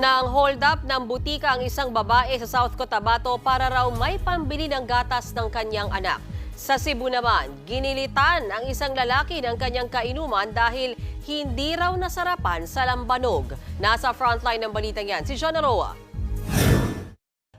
Nang hold up ng butika ang isang babae sa South Cotabato para raw may pambili ng gatas ng kanyang anak. Sa Cebu naman, ginilitan ang isang lalaki ng kanyang kainuman dahil hindi raw nasarapan sa lambanog. Nasa frontline ng balitang yan, si John Roa.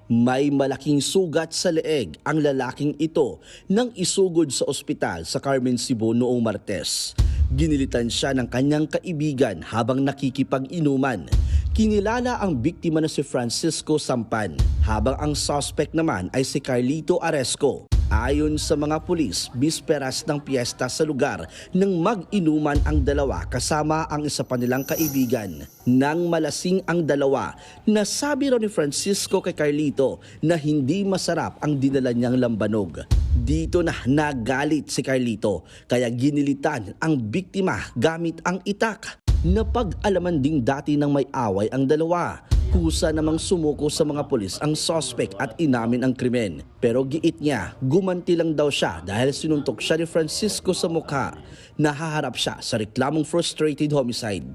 May malaking sugat sa leeg ang lalaking ito nang isugod sa ospital sa Carmen Cebu noong Martes. Ginilitan siya ng kanyang kaibigan habang nakikipag-inuman. Kinilala ang biktima na si Francisco Sampan habang ang suspect naman ay si Carlito Aresco. Ayon sa mga pulis, bisperas ng piyesta sa lugar nang mag-inuman ang dalawa kasama ang isa pa nilang kaibigan. Nang malasing ang dalawa, nasabi raw ni Francisco kay Carlito na hindi masarap ang dinala niyang lambanog. Dito na nagalit si Carlito kaya ginilitan ang biktima gamit ang itak. Napag-alaman ding dati ng may away ang dalawa. Kusa namang sumuko sa mga pulis ang suspect at inamin ang krimen. Pero giit niya, gumanti lang daw siya dahil sinuntok siya ni Francisco sa mukha. Nahaharap siya sa reklamong frustrated homicide.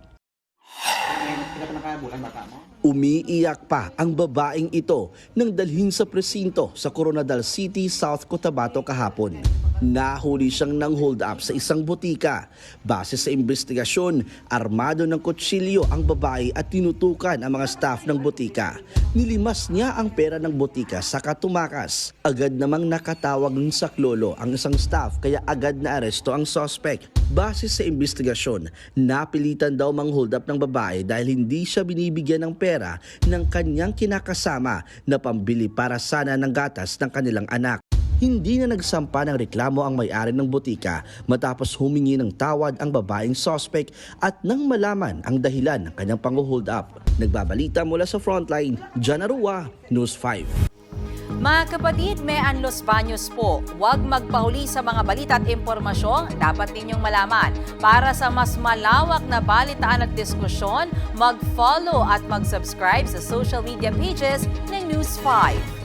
Umiiyak pa ang babaeng ito nang dalhin sa presinto sa Coronadal City, South Cotabato kahapon. Nahuli siyang nang hold up sa isang butika. Base sa investigasyon, armado ng kutsilyo ang babae at tinutukan ang mga staff ng butika. Nilimas niya ang pera ng butika sa katumakas. Agad namang nakatawag ng saklolo ang isang staff kaya agad na aresto ang suspect. Base sa investigasyon, napilitan daw mang hold up ng babae dahil hindi siya binibigyan ng pera ng kanyang kinakasama na pambili para sana ng gatas ng kanilang anak. Hindi na nagsampa ng reklamo ang may-ari ng butika matapos humingi ng tawad ang babaeng suspect at nang malaman ang dahilan ng kanyang pang-hold up. Nagbabalita mula sa frontline, John Arua, News 5. Mga kapatid, may Anlos Baños po. Huwag magpahuli sa mga balita at impormasyong dapat ninyong malaman. Para sa mas malawak na balitaan at diskusyon, mag-follow at mag-subscribe sa social media pages ng News 5.